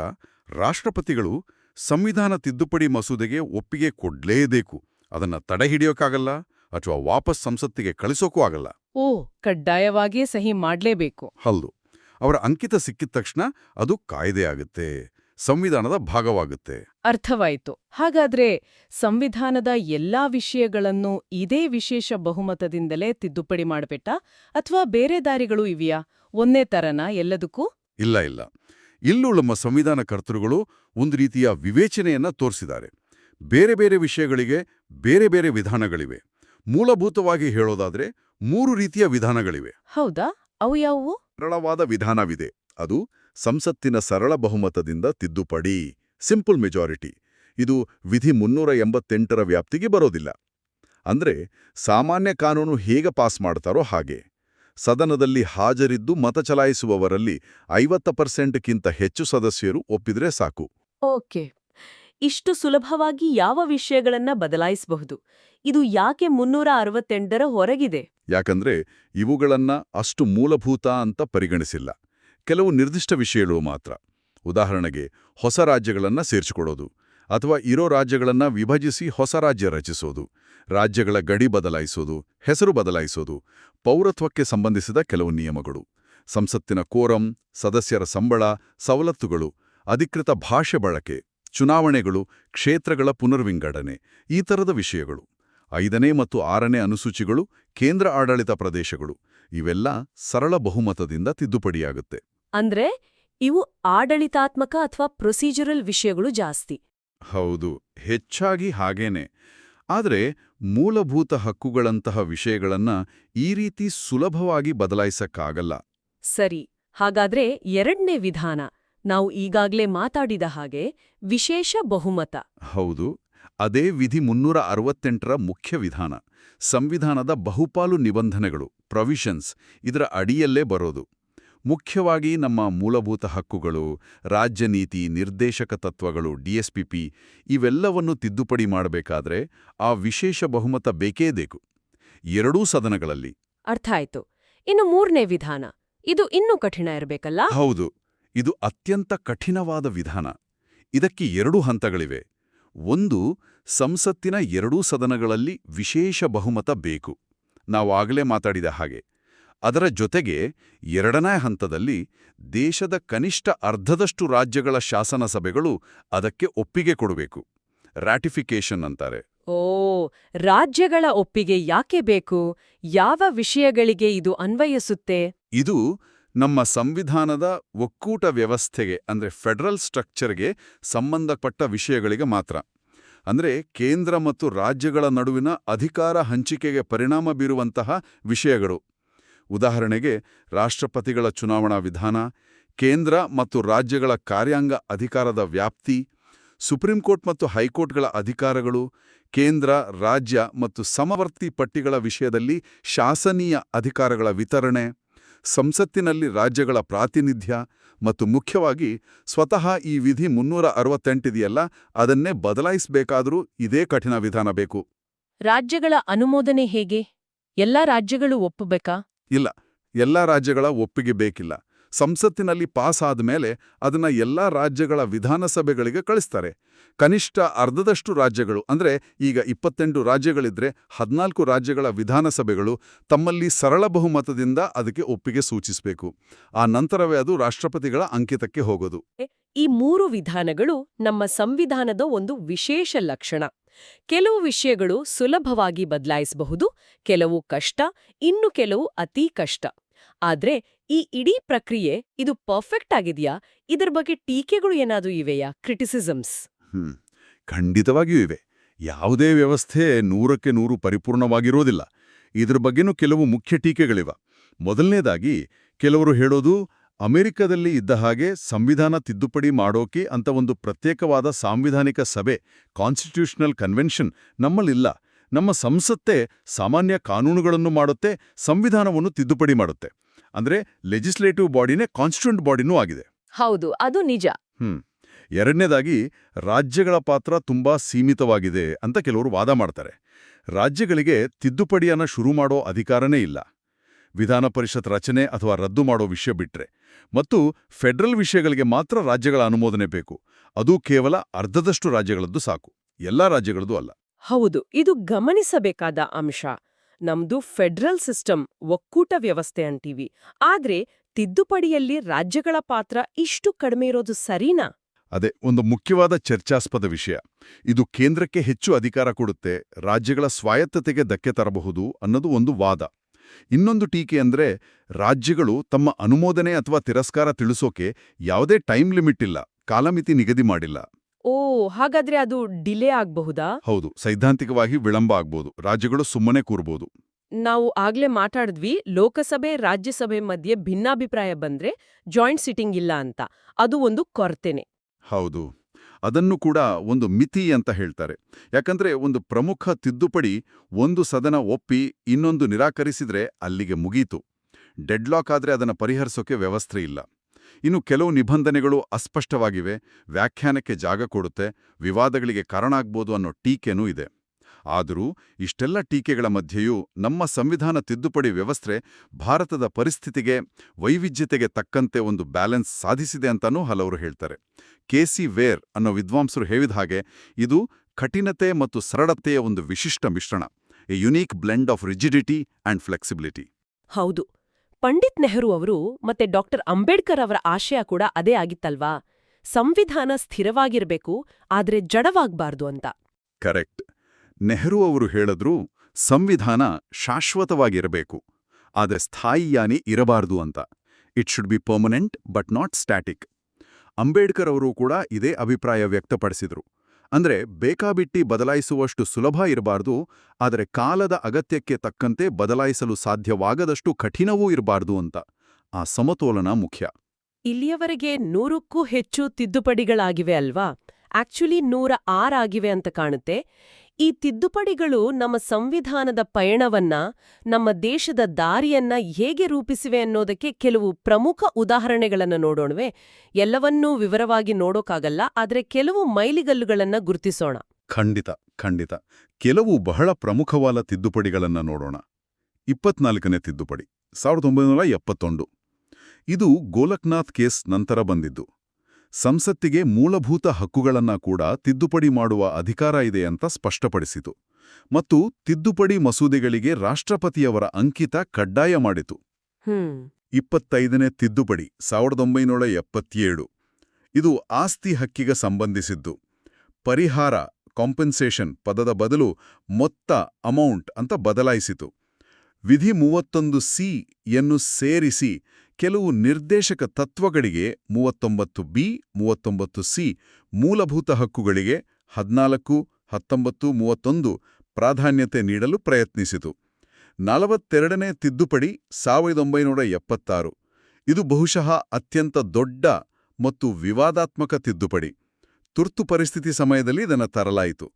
ರಾಷ್ಟ್ರಪತಿಗಳು ಸಂವಿಧಾನ ತಿದ್ದುಪಡಿ ಮಸೂದೆಗೆ ಒಪ್ಪಿಗೆ ಕೊಡ್ಲೇಬೇಕು. ಅದನ್ನ ತಡೆಹಿಡಿಯೋಕ್ಕಾಗಲ್ಲ ಅಥವಾ ವಾಪಸ್ ಸಂಸತ್ತಿಗೆ ಕಳಿಸೋಕೂ ಆಗಲ್ಲ. ಓ ಕಡ್ಡಾಯವಾಗಿಯೇ ಸಹಿ ಮಾಡಲೇಬೇಕು. ಹೌದು ಅವರ ಅಂಕಿತ ಸಿಕ್ಕಿದ ತಕ್ಷಣ ಅದು ಕಾಯ್ದೆ ಆಗುತ್ತೆ ಸಂವಿಧಾನದ ಭಾಗವಾಗುತ್ತೆ. ಅರ್ಥವಾಯಿತು. ಹಾಗಾದ್ರೆ ಸಂವಿಧಾನದ ಎಲ್ಲಾ ವಿಷಯಗಳನ್ನು ಇದೇ ವಿಶೇಷ ಬಹುಮತದಿಂದಲೇ ತಿದ್ದುಪಡಿ ಮಾಡಬೇಟ ಅಥವಾ ಬೇರೆ ದಾರಿಗಳು ಇವೆಯಾ? ಒಂದೇ ತರನ ಎಲ್ಲದಕ್ಕೂ? ಇಲ್ಲ ಇಲ್ಲ. ಇಲ್ಲೂ ನಮ್ಮ ಸಂವಿಧಾನ ಕರ್ತೃಗಳು ಒಂದು ರೀತಿಯ ವಿವೇಚನೆಯನ್ನ ತೋರಿಸಿದ್ದಾರೆ. ಬೇರೆ ಬೇರೆ ವಿಷಯಗಳಿಗೆ ಬೇರೆ ಬೇರೆ ವಿಧಾನಗಳಿವೆ. ಮೂಲಭೂತವಾಗಿ ಹೇಳೋದಾದ್ರೆ ಮೂರು ರೀತಿಯ ವಿಧಾನಗಳಿವೆ. ಹೌದಾ? ಅವು ಯಾವುವು? ಸರಳವಾದ ವಿಧಾನವಿದೆ. ಅದು ಸಂಸತ್ತಿನ ಸರಳ ಬಹುಮತದಿಂದ ತಿದ್ದುಪಡಿ. ಸಿಂಪಲ್ ಮೆಜಾರಿಟಿ ಇದು ವಿಧಿ ಮುನ್ನೂರ ಎಂಬತ್ತೆಂಟರ ವ್ಯಾಪ್ತಿಗೆ ಬರೋದಿಲ್ಲ. ಅಂದ್ರೆ ಸಾಮಾನ್ಯ ಕಾನೂನು ಹೇಗೆ ಪಾಸ್ ಮಾಡ್ತಾರೋ ಹಾಗೆ. ಸದನದಲ್ಲಿ ಹಾಜರಿದ್ದು ಮತ ಚಲಾಯಿಸುವವರಲ್ಲಿ ಐವತ್ತ ಪರ್ಸೆಂಟ್ಗಿಂತ ಹೆಚ್ಚು ಸದಸ್ಯರು ಒಪ್ಪಿದ್ರೆ ಸಾಕು. ಓಕೆ. ಇಷ್ಟು ಸುಲಭವಾಗಿ ಯಾವ ವಿಷಯಗಳನ್ನ ಬದಲಾಯಿಸಬಹುದು? ಇದು ಯಾಕೆ ಮುನ್ನೂರ ಅರವತ್ತೆಂಟರ ಹೊರಗಿದೆ? ಯಾಕಂದ್ರೆ ಇವುಗಳನ್ನ ಅಷ್ಟು ಮೂಲಭೂತ ಅಂತ ಪರಿಗಣಿಸಿಲ್ಲ. ಕೆಲವು ನಿರ್ದಿಷ್ಟ ವಿಷಯಗಳು ಮಾತ್ರ. ಉದಾಹರಣೆಗೆ, ಹೊಸ ರಾಜ್ಯಗಳನ್ನು ಸೇರಿಸಿಕೊಳ್ಳೋದು ಅಥವಾ ಇರೋ ರಾಜ್ಯಗಳನ್ನು ವಿಭಜಿಸಿ ಹೊಸ ರಾಜ್ಯ ರಚಿಸೋದು, ರಾಜ್ಯಗಳ ಗಡಿ ಬದಲಾಯಿಸೋದು, ಹೆಸರು ಬದಲಾಯಿಸೋದು, ಪೌರತ್ವಕ್ಕೆ ಸಂಬಂಧಿಸಿದ ಕೆಲವು ನಿಯಮಗಳು. ಸಂಸತ್ತಿನ ಕೋರಂ, ಸದಸ್ಯರ ಸಂಬಳ, ಸವಲತ್ತುಗಳು, ಅಧಿಕೃತ ಭಾಷೆ ಬಳಕೆ, ಚುನಾವಣೆಗಳು, ಕ್ಷೇತ್ರಗಳ ಪುನರ್ವಿಂಗಡಣೆ, ಈ ಥರದ ವಿಷಯಗಳು. ಐದನೇ ಮತ್ತು ಆರನೇ ಅನುಸೂಚಿಗಳು ಕೇಂದ್ರ ಆಡಳಿತ ಪ್ರದೇಶಗಳು. ಇವೆಲ್ಲ ಸರಳ ಬಹುಮತದಿಂದ ತಿದ್ದುಪಡಿಯಾಗುತ್ತೆ. ಅಂದ್ರೆ ಇವು ಆಡಳಿತಾತ್ಮಕ ಅಥವಾ ಪ್ರೊಸೀಜರಲ್ ವಿಷಯಗಳು ಜಾಸ್ತಿ. ಹೌದು ಹೆಚ್ಚಾಗಿ ಹಾಗೇನೆ. ಆದರೆ ಮೂಲಭೂತ ಹಕ್ಕುಗಳಂತಹ ವಿಷಯಗಳನ್ನ ಈ ರೀತಿ ಸುಲಭವಾಗಿ ಬದಲಾಯಿಸಕ್ಕಾಗಲ್ಲ. ಸರಿ ಹಾಗಾದ್ರೆ ಎರಡನೇ ವಿಧಾನ. ನಾವು ಈಗಾಗ್ಲೇ ಮಾತಾಡಿದ ಹಾಗೆ ವಿಶೇಷ ಬಹುಮತ. ಹೌದು ಅದೇ ವಿಧಿ ಮುನ್ನೂರ ಅರವತ್ತೆಂಟರ ಮುಖ್ಯ ವಿಧಾನ. ಸಂವಿಧಾನದ ಬಹುಪಾಲು ನಿಬಂಧನೆಗಳು ಪ್ರೊವಿಷನ್ಸ್ ಇದರ ಅಡಿಯಲ್ಲೇ ಬರೋದು. ಮುಖ್ಯವಾಗಿ ನಮ್ಮ ಮೂಲಭೂತ ಹಕ್ಕುಗಳು ರಾಜ್ಯ ನೀತಿ ನಿರ್ದೇಶಕ ತತ್ವಗಳು ಡಿಎಸ್ಪಿಪಿ ಇವೆಲ್ಲವನ್ನು ತಿದ್ದುಪಡಿ ಮಾಡಬೇಕಾದ್ರೆ ಆ ವಿಶೇಷ ಬಹುಮತ ಬೇಕೇ ಬೇಕು. ಎರಡೂ ಸದನಗಳಲ್ಲಿ. ಅರ್ಥ ಆಯ್ತು. ಇನ್ನು ಮೂರನೇ ವಿಧಾನ. ಇದು ಇನ್ನೂ ಕಠಿಣ ಇರಬೇಕಲ್ಲ? ಹೌದು. ಇದು ಅತ್ಯಂತ ಕಠಿಣವಾದ ವಿಧಾನ. ಇದಕ್ಕೆ ಎರಡು ಹಂತಗಳಿವೆ. ಒಂದು ಸಂಸತ್ತಿನ ಎರಡೂ ಸದನಗಳಲ್ಲಿ ವಿಶೇಷ ಬಹುಮತ ಬೇಕು. ನಾವು ಆಗಲೇ ಮಾತಾಡಿದ ಹಾಗೆ. ಅದರ ಜೊತೆಗೆ ಎರಡನೇ ಹಂತದಲ್ಲಿ ದೇಶದ ಕನಿಷ್ಠ ಅರ್ಧದಷ್ಟು ರಾಜ್ಯಗಳ ಶಾಸನ ಸಭೆಗಳು ಅದಕ್ಕೆ ಒಪ್ಪಿಗೆ ಕೊಡಬೇಕು. ರಾಟಿಫಿಕೇಶನ್ ಅಂತಾರೆ. ಓ ರಾಜ್ಯಗಳ ಒಪ್ಪಿಗೆ ಯಾಕೆ ಬೇಕು? ಯಾವ ವಿಷಯಗಳಿಗೆ ಇದು ಅನ್ವಯಿಸುತ್ತೆ? ಇದು ನಮ್ಮ ಸಂವಿಧಾನದ ಒಕ್ಕೂಟ ವ್ಯವಸ್ಥೆಗೆ ಅಂದ್ರೆ ಫೆಡರಲ್ ಸ್ಟ್ರಕ್ಚರ್ಗೆ ಸಂಬಂಧಪಟ್ಟ ವಿಷಯಗಳಿಗೆ ಮಾತ್ರ. ಅಂದ್ರೆ ಕೇಂದ್ರ ಮತ್ತು ರಾಜ್ಯಗಳ ನಡುವಿನ ಅಧಿಕಾರ ಹಂಚಿಕೆಗೆ ಪರಿಣಾಮ ಬೀರುವಂತಹ ವಿಷಯಗಳು. ಉದಾಹರಣೆಗೆ ರಾಷ್ಟ್ರಪತಿಗಳ ಚುನಾವಣಾ ವಿಧಾನ, ಕೇಂದ್ರ ಮತ್ತು ರಾಜ್ಯಗಳ ಕಾರ್ಯಾಂಗ ಅಧಿಕಾರದ ವ್ಯಾಪ್ತಿ ಸುಪ್ರೀಂ ಕೋರ್ಟ್ ಮತ್ತು ಹೈಕೋರ್ಟ್ಗಳ ಅಧಿಕಾರಗಳು, ಕೇಂದ್ರ, ರಾಜ್ಯ ಮತ್ತು ಸಮವರ್ತಿ ಪಟ್ಟಿಗಳ ವಿಷಯದಲ್ಲಿ ಶಾಸನೀಯ ಅಧಿಕಾರಗಳ ವಿತರಣೆ, ಸಂಸತ್ತಿನಲ್ಲಿ ರಾಜ್ಯಗಳ ಪ್ರಾತಿನಿಧ್ಯ ಮತ್ತು ಮುಖ್ಯವಾಗಿ ಸ್ವತಃ ಈ ವಿಧಿ ಮುನ್ನೂರ ಅರವತ್ತೆಂಟಿದೆಯಲ್ಲ, ಅದನ್ನೇ ಬದಲಾಯಿಸಬೇಕಾದರೂ ಇದೇ ಕಠಿಣ ವಿಧಾನ ಬೇಕು. ರಾಜ್ಯಗಳ ಅನುಮೋದನೆ ಹೇಗೆ? ಎಲ್ಲಾ ರಾಜ್ಯಗಳು ಒಪ್ಪಬೇಕಾ? ಇಲ್ಲ, ಎಲ್ಲಾ ರಾಜ್ಯಗಳ ಒಪ್ಪಿಗೆ ಬೇಕಿಲ್ಲ. ಸಂಸತ್ತಿನಲ್ಲಿ ಪಾಸ್ ಆದ ಮೇಲೆ ಅದನ್ನ ಎಲ್ಲಾ ರಾಜ್ಯಗಳ ವಿಧಾನಸಭೆಗಳಿಗೆ ಕಳಿಸ್ತಾರೆ. ಕನಿಷ್ಠ ಅರ್ಧದಷ್ಟು ರಾಜ್ಯಗಳು, ಅಂದ್ರೆ ಈಗ ಇಪ್ಪತ್ತೆಂಟು ರಾಜ್ಯಗಳಿದ್ರೆ ಹದ್ನಾಲ್ಕು ರಾಜ್ಯಗಳ ವಿಧಾನಸಭೆಗಳು ತಮ್ಮಲ್ಲಿ ಸರಳ ಬಹುಮತದಿಂದ ಅದಕ್ಕೆ ಒಪ್ಪಿಗೆ ಸೂಚಿಸಬೇಕು. ಆ ನಂತರವೇ ಅದು ರಾಷ್ಟ್ರಪತಿಗಳ ಅಂಕಿತಕ್ಕೆ ಹೋಗೋದು. ಈ ಮೂರು ವಿಧಾನಗಳು ನಮ್ಮ ಸಂವಿಧಾನದ ಒಂದು ವಿಶೇಷ ಲಕ್ಷಣ. ಕೆಲವು ವಿಷಯಗಳು ಸುಲಭವಾಗಿ ಬದಲಾಯಿಸಬಹುದು, ಕೆಲವು ಕಷ್ಟ, ಇನ್ನು ಕೆಲವು ಅತೀ ಕಷ್ಟ. ಆದ್ರೆ ಈ ಇಡೀ ಪ್ರಕ್ರಿಯೆ ಇದು ಪರ್ಫೆಕ್ಟ್ ಆಗಿದೆಯಾ? ಇದರ ಬಗ್ಗೆ ಟೀಕೆಗಳು ಏನಾದರೂ ಇವೆಯಾ? ಕ್ರಿಟಿಸಿಸಮ್ಸ್. ಖಂಡಿತವಾಗಿಯೂ ಇವೆ. ಯಾವುದೇ ವ್ಯವಸ್ಥೆ ನೂರಕ್ಕೆ ನೂರು ಪರಿಪೂರ್ಣವಾಗಿರೋದಿಲ್ಲ. ಇದ್ರ ಬಗ್ಗೆನೂ ಕೆಲವು ಮುಖ್ಯ ಟೀಕೆಗಳಿವ. ಮೊದಲನೇದಾಗಿ, ಕೆಲವರು ಹೇಳೋದು ಅಮೆರಿಕದಲ್ಲಿ ಇದ್ದ ಹಾಗೆ ಸಂವಿಧಾನ ತಿದ್ದುಪಡಿ ಮಾಡೋಕೆ ಅಂತ ಒಂದು ಪ್ರತ್ಯೇಕವಾದ ಸಾಂವಿಧಾನಿಕ ಸಭೆ ಕಾನ್ಸ್ಟಿಟ್ಯೂಷನಲ್ ಕನ್ವೆನ್ಷನ್ ನಮ್ಮಲ್ಲಿಲ್ಲ. ನಮ್ಮ ಸಂಸತ್ತೇ ಸಾಮಾನ್ಯ ಕಾನೂನುಗಳನ್ನು ಮಾಡುತ್ತೆ ಸಂವಿಧಾನವನ್ನು ತಿದ್ದುಪಡಿ ಮಾಡುತ್ತೆ. ಅಂದ್ರೆ ಲೆಜಿಸ್ಲೇಟಿವ್ ಬಾಡಿನೇ ಕಾನ್ಸ್ಟಿಟ್ಯೂಂಟ್ ಬಾಡಿನೂ ಆಗಿದೆ. ಹೌದು ಅದು ನಿಜ. ಹ್ಮ್. ಎರಡನೇದಾಗಿ ರಾಜ್ಯಗಳ ಪಾತ್ರ ತುಂಬಾ ಸೀಮಿತವಾಗಿದೆ ಅಂತ ಕೆಲವರು ವಾದ ಮಾಡ್ತಾರೆ. ರಾಜ್ಯಗಳಿಗೆ ತಿದ್ದುಪಡಿಯನ್ನು ಶುರು ಮಾಡೋ ಅಧಿಕಾರನೇ ಇಲ್ಲ. ವಿಧಾನ ಪರಿಷತ್ ರಚನೆ ಅಥವಾ ರದ್ದು ಮಾಡೋ ವಿಷಯ ಬಿಟ್ರೆ. ಮತ್ತು ಫೆಡರಲ್ ವಿಷಯಗಳಿಗೆ ಮಾತ್ರ ರಾಜ್ಯಗಳ ಅನುಮೋದನೆ ಬೇಕು. ಅದು ಕೇವಲ ಅರ್ಧದಷ್ಟು ರಾಜ್ಯಗಳದ್ದು ಸಾಕು. ಎಲ್ಲಾ ರಾಜ್ಯಗಳದ್ದು ಅಲ್ಲ. ಹೌದು ಇದು ಗಮನಿಸಬೇಕಾದ ಅಂಶ. ನಮ್ದು ಫೆಡರಲ್ ಸಿಸ್ಟಮ್ ಒಕ್ಕೂಟ ವ್ಯವಸ್ಥೆ ಅಂತೀವಿ. ಆದ್ರೆ ತಿದ್ದುಪಡಿಯಲ್ಲಿ ರಾಜ್ಯಗಳ ಪಾತ್ರ ಇಷ್ಟು ಕಡಿಮೆ ಇರೋದು ಸರಿನಾ? ಅದೇ ಒಂದು ಮುಖ್ಯವಾದ ಚರ್ಚಾಸ್ಪದ ವಿಷಯ. ಇದು ಕೇಂದ್ರಕ್ಕೆ ಹೆಚ್ಚು ಅಧಿಕಾರ ಕೊಡುತ್ತೆ ರಾಜ್ಯಗಳ ಸ್ವಾಯತ್ತತೆಗೆ ಧಕ್ಕೆ ತರಬಹುದು ಅನ್ನೋದು ಒಂದು ವಾದ. ಇನ್ನೊಂದು ಟೀಕೆ ಅಂದ್ರೆ ರಾಜ್ಯಗಳು ತಮ್ಮ ಅನುಮೋದನೆ ಅಥವಾ ತಿರಸ್ಕಾರ ತಿಳಿಸೋಕೆ ಯಾವುದೇ ಟೈಮ್ ಲಿಮಿಟ್ ಇಲ್ಲ ಕಾಲಮಿತಿ ನಿಗದಿ ಮಾಡಿಲ್ಲ. ಓ ಹಾಗಾದ್ರೆ ಅದು ಡಿಲೇ ಆಗಬಹುದಾ? ಹೌದು ಸೈದ್ಧಾಂತಿಕವಾಗಿ ವಿಳಂಬ ಆಗ್ಬೋದು ರಾಜ್ಯಗಳು ಸುಮ್ಮನೆ ಕೂರ್ಬೋದು. ನಾವು ಆಗ್ಲೇ ಮಾತಾಡಿದ್ವಿ ಲೋಕಸಭೆ ರಾಜ್ಯಸಭೆ ಮಧ್ಯೆ ಭಿನ್ನಾಭಿಪ್ರಾಯ ಬಂದ್ರೆ ಜಾಯಿಂಟ್ ಸಿಟ್ಟಿಂಗ್ ಇಲ್ಲ ಅಂತ ಅದು ಒಂದು ಕೊರತೆನೆ. ಹೌದು. ಅದನ್ನು ಕೂಡ ಒಂದು ಮಿತಿ ಅಂತ ಹೇಳ್ತಾರೆ. ಯಾಕಂದ್ರೆ ಒಂದು ಪ್ರಮುಖ ತಿದ್ದುಪಡಿ ಒಂದು ಸದನ ಒಪ್ಪಿ ಇನ್ನೊಂದು ನಿರಾಕರಿಸಿದ್ರೆ ಅಲ್ಲಿಗೆ ಮುಗೀತು. ಡೆಡ್ಲಾಕ್ ಆದ್ರೆ ಅದನ್ನು ಪರಿಹರಿಸೋಕೆ ವ್ಯವಸ್ಥೆ ಇಲ್ಲ. ಇನ್ನು ಕೆಲವು ನಿಬಂಧನೆಗಳು ಅಸ್ಪಷ್ಟವಾಗಿವೆ. ವ್ಯಾಖ್ಯಾನಕ್ಕೆ ಜಾಗ ಕೊಡುತ್ತೆ. ವಿವಾದಗಳಿಗೆ ಕಾರಣ ಆಗ್ಬೋದು ಅನ್ನೋ ಟೀಕೆನೂ ಇದೆ. ಆದರೂ ಇಷ್ಟೆಲ್ಲ ಟೀಕೆಗಳ ಮಧ್ಯೆಯೂ ನಮ್ಮ ಸಂವಿಧಾನ ತಿದ್ದುಪಡಿ ವ್ಯವಸ್ಥೆ ಭಾರತದ ಪರಿಸ್ಥಿತಿಗೆ ವೈವಿಧ್ಯತೆಗೆ ತಕ್ಕಂತೆ ಒಂದು ಬ್ಯಾಲೆನ್ಸ್ ಸಾಧಿಸಿದೆ ಅಂತಾನೂ ಹಲವರು ಹೇಳ್ತಾರೆ. ಕೆ ಸಿ ವೇರ್ ಅನ್ನೋ ವಿದ್ವಾಂಸರು ಹೇಳಿದ ಹಾಗೆ ಇದು ಕಠಿಣತೆ ಮತ್ತು ಸರಳತೆಯ ಒಂದು ವಿಶಿಷ್ಟ ಮಿಶ್ರಣ a unique blend of rigidity and flexibility. ಹೌದು. ಪಂಡಿತ್ ನೆಹರು ಅವರು ಮತ್ತೆ ಡಾಕ್ಟರ್ ಅಂಬೇಡ್ಕರ್ ಅವರ ಆಶಯ ಕೂಡ ಅದೇ ಆಗಿತ್ತಲ್ವಾ? ಸಂವಿಧಾನ ಸ್ಥಿರವಾಗಿರಬೇಕು ಆದರೆ ಜಡವಾಗಬಾರ್ದು ಅಂತ. ಕರೆಕ್ಟ್. ನೆಹರು ಅವರು ಹೇಳಿದ್ರು, ಸಂವಿಧಾನ ಶಾಶ್ವತವಾಗಿರಬೇಕು, ಆದರೆ ಸ್ಥಾಯಿಯಾನಿ ಇರಬಾರ್ದು ಅಂತ. It should be permanent but not static Ambedkar ಅವರು ಕೂಡ ಇದೇ ಅಭಿಪ್ರಾಯ ವ್ಯಕ್ತಪಡಿಸಿದರು. ಅಂದ್ರೆ ಬೇಕಾಬಿಟ್ಟಿ ಬದಲಾಯಿಸುವಷ್ಟು ಸುಲಭ ಇರಬಾರ್ದು, ಆದರೆ ಕಾಲದ ಅಗತ್ಯಕ್ಕೆ ತಕ್ಕಂತೆ ಬದಲಾಯಿಸಲು ಸಾಧ್ಯವಾಗದಷ್ಟು ಕಠಿಣವೂ ಇರಬಾರ್ದು ಅಂತ. ಆ ಸಮತೋಲನ ಮುಖ್ಯ. ಇಲ್ಲಿಯವರೆಗೆ ನೂರಕ್ಕೂ ಹೆಚ್ಚು ತಿದ್ದುಪಡಿಗಳಾಗಿವೆ ಅಲ್ವಾ? ಆಕ್ಚುಲಿ ನೂರ ಆರಾಗಿವೆ ಅಂತ ಕಾಣುತ್ತೆ. ಈ ತಿದ್ದುಪಡಿಗಳು ನಮ್ಮ ಸಂವಿಧಾನದ ಪಯಣವನ್ನ, ನಮ್ಮ ದೇಶದ ದಾರಿಯನ್ನ ಹೇಗೆ ರೂಪಿಸಿವೆ ಅನ್ನೋದಕ್ಕೆ ಕೆಲವು ಪ್ರಮುಖ ಉದಾಹರಣೆಗಳನ್ನು ನೋಡೋಣವೆ. ಎಲ್ಲವನ್ನೂ ವಿವರವಾಗಿ ನೋಡೋಕ್ಕಾಗಲ್ಲ ಆದರೆ ಕೆಲವು ಮೈಲಿಗಲ್ಲುಗಳನ್ನ ಗುರುತಿಸೋಣ. ಖಂಡಿತ ಖಂಡಿತ. ಕೆಲವು ಬಹಳ ಪ್ರಮುಖವಾದ ತಿದ್ದುಪಡಿಗಳನ್ನ ನೋಡೋಣ. ಇಪ್ಪತ್ನಾಲ್ಕನೇ ತಿದ್ದುಪಡಿ, ಸಾವಿರದ ಒಂಬೈನೂರ ಎಪ್ಪತ್ತೊಂದು. ಇದು ಗೋಲಕ್ನಾಥ್ ಕೇಸ್ ನಂತರ ಬಂದಿದ್ದು. ಸಂಸತ್ತಿಗೆ ಮೂಲಭೂತ ಹಕ್ಕುಗಳನ್ನ ಕೂಡ ತಿದ್ದುಪಡಿ ಮಾಡುವ ಅಧಿಕಾರ ಇದೆ ಅಂತ ಸ್ಪಷ್ಟಪಡಿಸಿತು. ಮತ್ತು ತಿದ್ದುಪಡಿ ಮಸೂದೆಗಳಿಗೆ ರಾಷ್ಟ್ರಪತಿಯವರ ಅಂಕಿತ ಕಡ್ಡಾಯ ಮಾಡಿತು. ಇಪ್ಪತ್ತೈದನೇ ತಿದ್ದುಪಡಿ ಸಾವಿರದ ಒಂಬೈನೂರ ಎಪ್ಪತ್ತೇಳು. ಇದು ಆಸ್ತಿ ಹಕ್ಕಿಗೆ ಸಂಬಂಧಿಸಿದ್ದು. ಪರಿಹಾರ ಕಾಂಪೆನ್ಸೇಷನ್ ಪದದ ಬದಲು ಮೊತ್ತ ಅಮೌಂಟ್ ಅಂತ ಬದಲಾಯಿಸಿತು. ವಿಧಿ ಮೂವತ್ತೊಂದು ಸಿ ಯನ್ನು ಸೇರಿಸಿ ಕೆಲವು ನಿರ್ದೇಶಕ ತತ್ವಗಳಿಗೆ ಮೂವತ್ತೊಂಬತ್ತು ಬಿ, ಮೂವತ್ತೊಂಬತ್ತು ಸಿ, ಮೂಲಭೂತ ಹಕ್ಕುಗಳಿಗೆ ಹದಿನಾಲ್ಕು, ಹತ್ತೊಂಬತ್ತು, ಮೂವತ್ತೊಂದು ಪ್ರಾಧಾನ್ಯತೆ ನೀಡಲು ಪ್ರಯತ್ನಿಸಿತು. ನಲವತ್ತೆರಡನೇ ತಿದ್ದುಪಡಿ ಸಾವಿರದ ಒಂಬೈನೂರ ಎಪ್ಪತ್ತಾರು. ಇದು ಬಹುಶಃ ಅತ್ಯಂತ ದೊಡ್ಡ ಮತ್ತು ವಿವಾದಾತ್ಮಕ ತಿದ್ದುಪಡಿ. ತುರ್ತು ಪರಿಸ್ಥಿತಿ ಸಮಯದಲ್ಲಿ ಇದನ್ನು ತರಲಾಯಿತು.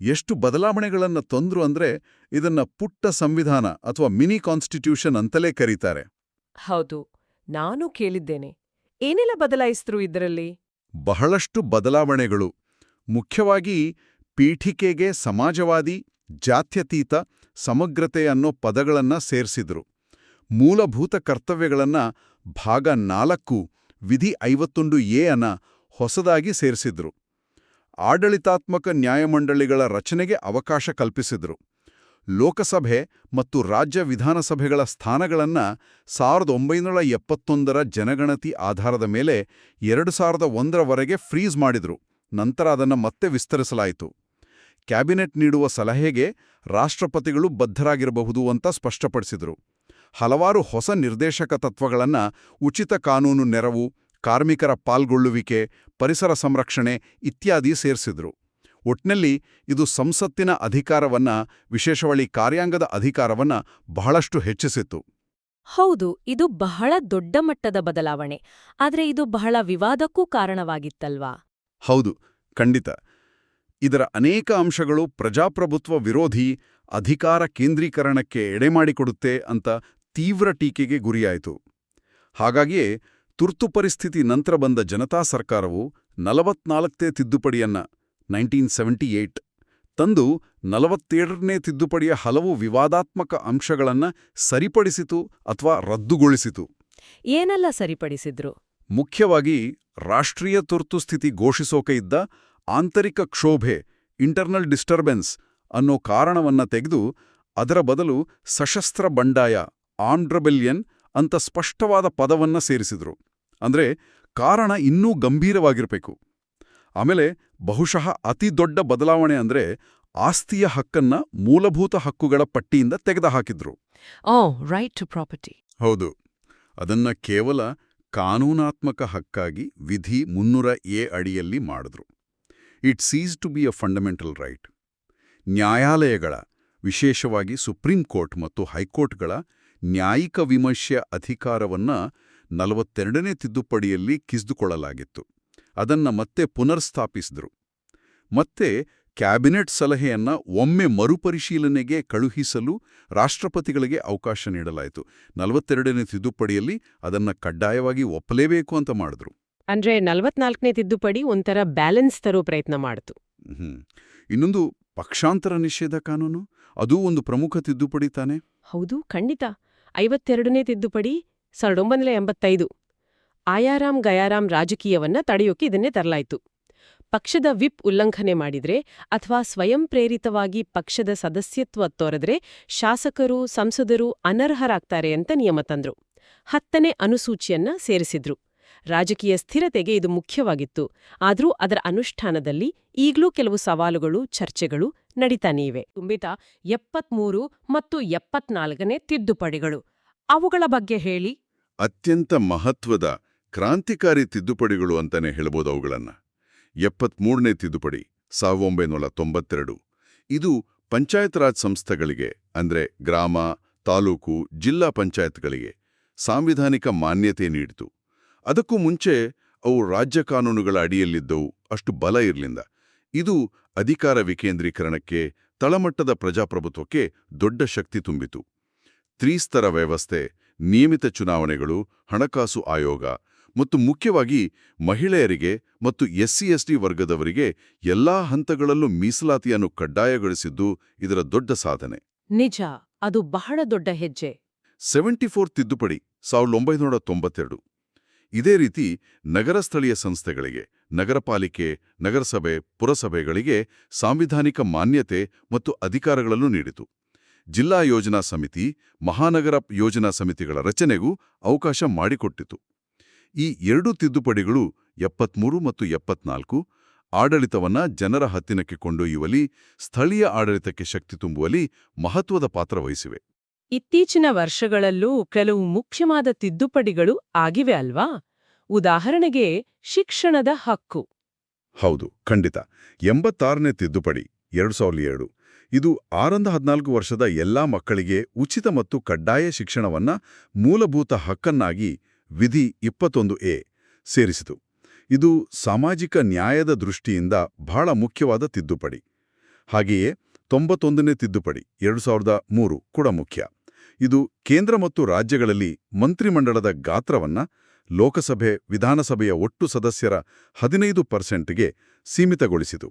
ಎಷ್ಟು ಬದಲಾವಣೆಗಳನ್ನು ತಂದ್ರು ಅಂದ್ರೆ ಇದನ್ನ ಪುಟ್ಟ ಸಂವಿಧಾನ ಅಥವಾ ಮಿನಿ ಕಾನ್ಸ್ಟಿಟ್ಯೂಷನ್ ಅಂತಲೇ ಕರೀತಾರೆ. ಹೌದು. ನಾನು ಕೇಳಿದ್ದೇನೆ. ಏನೆಲ್ಲ ಬದಲಾಯಿಸಿದ್ರು ಇದರಲ್ಲಿ? ಬಹಳಷ್ಟು ಬದಲಾವಣೆಗಳು. ಮುಖ್ಯವಾಗಿ ಪೀಠಿಕೆಗೆ ಸಮಾಜವಾದಿ, ಜಾತ್ಯತೀತ, ಸಮಗ್ರತೆ ಅನ್ನೋ ಪದಗಳನ್ನ ಸೇರಿಸಿದ್ರು. ಮೂಲಭೂತ ಕರ್ತವ್ಯಗಳನ್ನ ಭಾಗ ನಾಲ್ಕು, ವಿಧಿ ಐವತ್ತೊಂದು ಎ ಅನ್ನ ಹೊಸದಾಗಿ ಸೇರಿಸಿದ್ರು. ಆಡಳಿತಾತ್ಮಕ ನ್ಯಾಯಮಂಡಳಿಗಳ ರಚನೆಗೆ ಅವಕಾಶ ಕಲ್ಪಿಸಿದ್ರು. ಲೋಕಸಭೆ ಮತ್ತು ರಾಜ್ಯ ವಿಧಾನಸಭೆಗಳ ಸ್ಥಾನಗಳನ್ನು ಸಾವಿರದ ಒಂಬೈನೂರ ಎಪ್ಪತ್ತೊಂದರ ಜನಗಣತಿ ಆಧಾರದ ಮೇಲೆ ಎರಡು ಸಾವಿರದ ಒಂದರವರೆಗೆ ಫ್ರೀಸ್ ಮಾಡಿದ್ರು. ನಂತರ ಅದನ್ನು ಮತ್ತೆ ವಿಸ್ತರಿಸಲಾಯಿತು. ಕ್ಯಾಬಿನೆಟ್ ನೀಡುವ ಸಲಹೆಗೆ ರಾಷ್ಟ್ರಪತಿಗಳು ಬದ್ಧರಾಗಿರಬಹುದು ಅಂತ ಸ್ಪಷ್ಟಪಡಿಸಿದರು. ಹಲವಾರು ಹೊಸ ನಿರ್ದೇಶಕ ತತ್ವಗಳನ್ನು ಉಚಿತ ಕಾನೂನು ನೆರವು, ಕಾರ್ಮಿಕರ ಪಾಲ್ಗೊಳ್ಳುವಿಕೆ, ಪರಿಸರ ಸಂರಕ್ಷಣೆ ಇತ್ಯಾದಿ ಸೇರಿಸಿದ್ರು. ಒಟ್ನಲ್ಲಿ ಇದು ಸಂಸತ್ತಿನ ಅಧಿಕಾರವನ್ನ ವಿಶೇಷವಾಗಿ ಕಾರ್ಯಾಂಗದ ಅಧಿಕಾರವನ್ನ ಬಹಳಷ್ಟು ಹೆಚ್ಚಿಸಿತು ಹೌದು ಇದು ಬಹಳ ದೊಡ್ಡ ಮಟ್ಟದ ಬದಲಾವಣೆ. ಆದರೆ ಇದು ಬಹಳ ವಿವಾದಕ್ಕೂ ಕಾರಣವಾಗಿತ್ತಲ್ವಾ? ಹೌದು ಖಂಡಿತ. ಇದರ ಅನೇಕ ಅಂಶಗಳು ಪ್ರಜಾಪ್ರಭುತ್ವ ವಿರೋಧಿ ಅಧಿಕಾರ ಕೇಂದ್ರೀಕರಣಕ್ಕೆ ಎಡೆಮಾಡಿಕೊಡುತ್ತೆ ಅಂತ ತೀವ್ರ ಟೀಕೆಗೆ ಗುರಿಯಾಯಿತು. ಹಾಗಾಗಿಯೇ ತುರ್ತು ಪರಿಸ್ಥಿತಿ ನಂತರ ಬಂದ ಜನತಾ ಸರ್ಕಾರವು ನಲವತ್ನಾಲ್ಕನೇ ತಿದ್ದುಪಡಿಯನ್ನ ನೈನ್ಟೀನ್ ಸೆವೆಂಟಿ ಏಟ್ ತಂದು ನಲವತ್ತೇಳರನೇ ತಿದ್ದುಪಡಿಯ ಹಲವು ವಿವಾದಾತ್ಮಕ ಅಂಶಗಳನ್ನು ಸರಿಪಡಿಸಿತು ಅಥವಾ ರದ್ದುಗೊಳಿಸಿತು. ಏನೆಲ್ಲ ಸರಿಪಡಿಸಿದ್ರು? ಮುಖ್ಯವಾಗಿ ರಾಷ್ಟ್ರೀಯ ತುರ್ತು ಸ್ಥಿತಿ ಘೋಷಿಸೋಕೆ ಇದ್ದ ಆಂತರಿಕ ಕ್ಷೋಭೆ ಇಂಟರ್ನಲ್ ಡಿಸ್ಟರ್ಬೆನ್ಸ್ ಅನ್ನೋ ಕಾರಣವನ್ನ ತೆಗೆದು ಅದರ ಬದಲು ಸಶಸ್ತ್ರ ಬಂಡಾಯ ಆಂಡ್ರಬೆಲಿಯನ್ ಅಂತ ಸ್ಪಷ್ಟವಾದ ಪದವನ್ನ ಸೇರಿಸಿದ್ರು. ಅಂದ್ರೆ ಕಾರಣ ಇನ್ನೂ ಗಂಭೀರವಾಗಿರಬೇಕು. ಆಮೇಲೆ ಬಹುಶಃ ಅತಿ ದೊಡ್ಡ ಬದಲಾವಣೆ ಅಂದ್ರೆ ಆಸ್ತಿಯ ಹಕ್ಕನ್ನ ಮೂಲಭೂತ ಹಕ್ಕುಗಳ ಪಟ್ಟಿಯಿಂದ ತೆಗೆದುಹಾಕಿದ್ರು. ಓ ರೈಟ್ ಟು ಪ್ರಾಪರ್ಟಿ ಹೌದು. ಅದನ್ನ ಕೇವಲ ಕಾನೂನಾತ್ಮಕ ಹಕ್ಕಾಗಿ ವಿಧಿ ಮುನ್ನೂರ ಎ ಅಡಿಯಲ್ಲಿ ಮಾಡಿದ್ರು. It sees to be a fundamental right ನ್ಯಾಯಾಲಯಗಳ ವಿಶೇಷವಾಗಿ ಸುಪ್ರೀಂ ಕೋರ್ಟ್ ಮತ್ತು ಹೈಕೋರ್ಟ್ಗಳ ನ್ಯಾಯಿಕ ವಿಮರ್ಶೆಯ ಅಧಿಕಾರವನ್ನ ನಲವತ್ತೆರಡನೇ ತಿದ್ದುಪಡಿಯಲ್ಲಿ ಕಿಸಿದುಕೊಳ್ಳಲಾಗಿತ್ತು. ಅದನ್ನ ಮತ್ತೆ ಪುನರ್ಸ್ಥಾಪಿಸಿದ್ರು. ಮತ್ತೆ ಕ್ಯಾಬಿನೆಟ್ ಸಲಹೆಯನ್ನ ಒಮ್ಮೆ ಮರುಪರಿಶೀಲನೆಗೆ ಕಳುಹಿಸಲು ರಾಷ್ಟ್ರಪತಿಗಳಿಗೆ ಅವಕಾಶ ನೀಡಲಾಯಿತು. ನಲವತ್ತೆರಡನೇ ತಿದ್ದುಪಡಿಯಲ್ಲಿ ಅದನ್ನ ಕಡ್ಡಾಯವಾಗಿ ಒಪ್ಪಲೇಬೇಕು ಅಂತ ಮಾಡಿದ್ರು. ಅಂದ್ರೆ ನಲವತ್ನಾಲ್ಕನೇ ತಿದ್ದುಪಡಿ ಒಂಥರ ಬ್ಯಾಲೆನ್ಸ್ ತರೋ ಪ್ರಯತ್ನ ಮಾಡಿತು. ಹ್ಮ್. ಇನ್ನೊಂದು ಪಕ್ಷಾಂತರ ನಿಷೇಧ ಕಾನೂನು? ಅದೂ ಒಂದು ಪ್ರಮುಖ ತಿದ್ದುಪಡಿ ತಾನೆ? ಹೌದು ಖಂಡಿತ. ಐವತ್ತೆರಡನೇ ತಿದ್ದುಪಡಿ ಸಾವಿರದ ಒಂಬೈನೂರ ಎಂಬತ್ತೈದು. ಆಯಾರಾಮ್ ಗಯಾರಾಮ್ ರಾಜಕೀಯವನ್ನ ತಡೆಯೋಕೆ ಇದನ್ನೇ ತರಲಾಯಿತು. ಪಕ್ಷದ ವಿಪ್ ಉಲ್ಲಂಘನೆ ಮಾಡಿದ್ರೆ ಅಥವಾ ಸ್ವಯಂ ಪ್ರೇರಿತವಾಗಿ ಪಕ್ಷದ ಸದಸ್ಯತ್ವ ತೋರೆದ್ರೆ ಶಾಸಕರು, ಸಂಸದರು ಅನರ್ಹರಾಗ್ತಾರೆ ಅಂತ ನಿಯಮ ತಂದ್ರು. ಹತ್ತನೇ ಅನುಸೂಚಿಯನ್ನ ಸೇರಿಸಿದ್ರು. ರಾಜಕೀಯ ಸ್ಥಿರತೆಗೆ ಇದು ಮುಖ್ಯವಾಗಿತ್ತು. ಆದರೂ ಅದರ ಅನುಷ್ಠಾನದಲ್ಲಿ ಈಗಲೂ ಕೆಲವು ಸವಾಲುಗಳು, ಚರ್ಚೆಗಳು ನಡೀತಾನೇ ಇವೆ. ತುಂಬಿತ ಎಪ್ಪತ್ಮೂರು ಮತ್ತು ಎಪ್ಪತ್ನಾಲ್ಕನೇ ತಿದ್ದುಪಡಿಗಳು. ಅವುಗಳ ಬಗ್ಗೆ ಹೇಳಿ. ಅತ್ಯಂತ ಮಹತ್ವದ ಕ್ರಾಂತಿಕಾರಿ ತಿದ್ದುಪಡಿಗಳು ಅಂತಾನೆ ಹೇಳ್ಬೋದು ಅವುಗಳನ್ನು. ಎಪ್ಪತ್ಮೂರನೇ ತಿದ್ದುಪಡಿ ಸಾವಿರದ ಒಂಬೈನೂರ ತೊಂಬತ್ತೆರಡು ಇದು ಪಂಚಾಯತ್ ರಾಜ್ ಸಂಸ್ಥೆಗಳಿಗೆ, ಅಂದ್ರೆ ಗ್ರಾಮ, ತಾಲೂಕು, ಜಿಲ್ಲಾ ಪಂಚಾಯತ್ಗಳಿಗೆ ಸಾಂವಿಧಾನಿಕ ಮಾನ್ಯತೆ ನೀಡಿತು. ಅದಕ್ಕೂ ಮುಂಚೆ ಅವು ರಾಜ್ಯ ಕಾನೂನುಗಳ ಅಡಿಯಲ್ಲಿದ್ದವು, ಅಷ್ಟು ಬಲ ಇರಲಿಲ್ಲ ಇದು ಅಧಿಕಾರ ವಿಕೇಂದ್ರೀಕರಣಕ್ಕೆ, ತಳಮಟ್ಟದ ಪ್ರಜಾಪ್ರಭುತ್ವಕ್ಕೆ ದೊಡ್ಡ ಶಕ್ತಿ ತುಂಬಿತು. ತ್ರಿಸ್ತರ ವ್ಯವಸ್ಥೆ, ನಿಯಮಿತ ಚುನಾವಣೆಗಳು, ಹಣಕಾಸು ಆಯೋಗ ಮತ್ತು ಮುಖ್ಯವಾಗಿ ಮಹಿಳೆಯರಿಗೆ ಮತ್ತು ಎಸ್ಸಿ ಎಸ್ಟಿ ವರ್ಗದವರಿಗೆ ಎಲ್ಲಾ ಹಂತಗಳಲ್ಲೂ ಮೀಸಲಾತಿಯನ್ನು ಕಡ್ಡಾಯಗೊಳಿಸಿದ್ದು ಇದರ ದೊಡ್ಡ ಸಾಧನೆ. ನಿಜ ಅದು ಬಹಳ ದೊಡ್ಡ ಹೆಜ್ಜೆ. ಸೆವೆಂಟಿ ಫೋರ್ ತಿದ್ದುಪಡಿ ಸಾವಿರದ ಒಂಬೈನೂರ ತೊಂಬತ್ತೆರಡು. ಇದೇ ರೀತಿ ನಗರ ಸ್ಥಳೀಯ ಸಂಸ್ಥೆಗಳಿಗೆ ನಗರಪಾಲಿಕೆ ನಗರಸಭೆ ಪುರಸಭೆಗಳಿಗೆ ಸಾಂವಿಧಾನಿಕ ಮಾನ್ಯತೆ ಮತ್ತು ಅಧಿಕಾರಗಳನ್ನು ನೀಡಿತು. ಜಿಲ್ಲಾ ಯೋಜನಾ ಸಮಿತಿ ಮಹಾನಗರ ಯೋಜನಾ ಸಮಿತಿಗಳ ರಚನೆಗೂ ಅವಕಾಶ ಮಾಡಿಕೊಟ್ಟಿತು. ಈ ಎರಡು ತಿದ್ದುಪಡಿಗಳು ಎಪ್ಪತ್ಮೂರು ಮತ್ತು ಎಪ್ಪತ್ನಾಲ್ಕು ಆಡಳಿತವನ್ನ ಜನರ ಹತ್ತಿನಕ್ಕೆ ಕೊಂಡೊಯ್ಯುವಲ್ಲಿ ಸ್ಥಳೀಯ ಆಡಳಿತಕ್ಕೆ ಶಕ್ತಿ ತುಂಬುವಲ್ಲಿ ಮಹತ್ವದ ಪಾತ್ರ ವಹಿಸಿವೆ. ಇತ್ತೀಚಿನ ವರ್ಷಗಳಲ್ಲೂ ಕೆಲವು ಮುಖ್ಯವಾದ ತಿದ್ದುಪಡಿಗಳು ಆಗಿವೆ ಅಲ್ವಾ? ಉದಾಹರಣೆಗೆ ಶಿಕ್ಷಣದ ಹಕ್ಕು. ಹೌದು ಖಂಡಿತ. ಎಂಬತ್ತಾರನೇ ತಿದ್ದುಪಡಿ ಎರಡು ಸಾವಿರದ ಎರಡು ಇದು ಆರಂದ ಹದಿನಾಲ್ಕು ವರ್ಷದ ಎಲ್ಲಾ ಮಕ್ಕಳಿಗೆ ಉಚಿತ ಮತ್ತು ಕಡ್ಡಾಯ ಶಿಕ್ಷಣವನ್ನ ಮೂಲಭೂತ ಹಕ್ಕನ್ನಾಗಿ ವಿಧಿ ಇಪ್ಪತ್ತೊಂದು ಎ ಸೇರಿಸಿತು. ಇದು ಸಾಮಾಜಿಕ ನ್ಯಾಯದ ದೃಷ್ಟಿಯಿಂದ ಬಹಳ ಮುಖ್ಯವಾದ ತಿದ್ದುಪಡಿ. ಹಾಗೆಯೇ ತೊಂಬತ್ತೊಂದನೇ ತಿದ್ದುಪಡಿ, ಎರಡು ಸಾವಿರದ ಮೂರು ಕೂಡ ಮುಖ್ಯ. ಇದು ಕೇಂದ್ರ ಮತ್ತು ರಾಜ್ಯಗಳಲ್ಲಿ ಮಂತ್ರಿಮಂಡಲದ ಗಾತ್ರವನ್ನ ಲೋಕಸಭೆ, ವಿಧಾನಸಭೆಯ ಒಟ್ಟು ಸದಸ್ಯರ ಹದಿನೈದು ಪರ್ಸೆಂಟ್ಗೆ ಸೀಮಿತಗೊಳಿಸಿತು.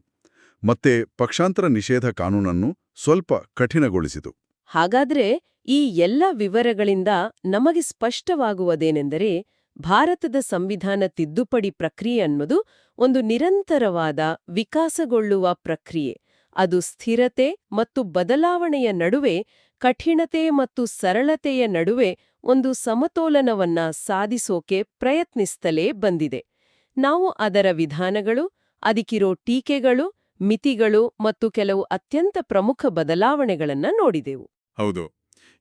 ಮತ್ತೆ ಪಕ್ಷಾಂತರ ನಿಷೇಧ ಕಾನೂನನ್ನು ಸ್ವಲ್ಪ ಕಠಿಣಗೊಳಿಸಿತು. ಹಾಗಾದ್ರೆ ಈ ಎಲ್ಲ ವಿವರಗಳಿಂದ ನಮಗೆ ಸ್ಪಷ್ಟವಾಗುವುದೇನೆಂದರೆ ಭಾರತದ ಸಂವಿಧಾನ ತಿದ್ದುಪಡಿ ಪ್ರಕ್ರಿಯೆ ಅನ್ನೋದು ಒಂದು ನಿರಂತರವಾದ ವಿಕಾಸಗೊಳ್ಳುವ ಪ್ರಕ್ರಿಯೆ. ಅದು ಸ್ಥಿರತೆ ಮತ್ತು ಬದಲಾವಣೆಯ ನಡುವೆ, ಕಠಿಣತೆ ಮತ್ತು ಸರಳತೆಯ ನಡುವೆ ಒಂದು ಸಮತೋಲನವನ್ನ ಸಾಧಿಸೋಕೆ ಪ್ರಯತ್ನಿಸ್ತಲೇ ಬಂದಿದೆ. ನಾವು ಅದರ ವಿಧಾನಗಳು ಅದಕ್ಕಿರೋ ಟೀಕೆಗಳು, ಮಿತಿಗಳು ಮತ್ತು ಕೆಲವು ಅತ್ಯಂತ ಪ್ರಮುಖ ಬದಲಾವಣೆಗಳನ್ನ ನೋಡಿದೆವು. ಹೌದು.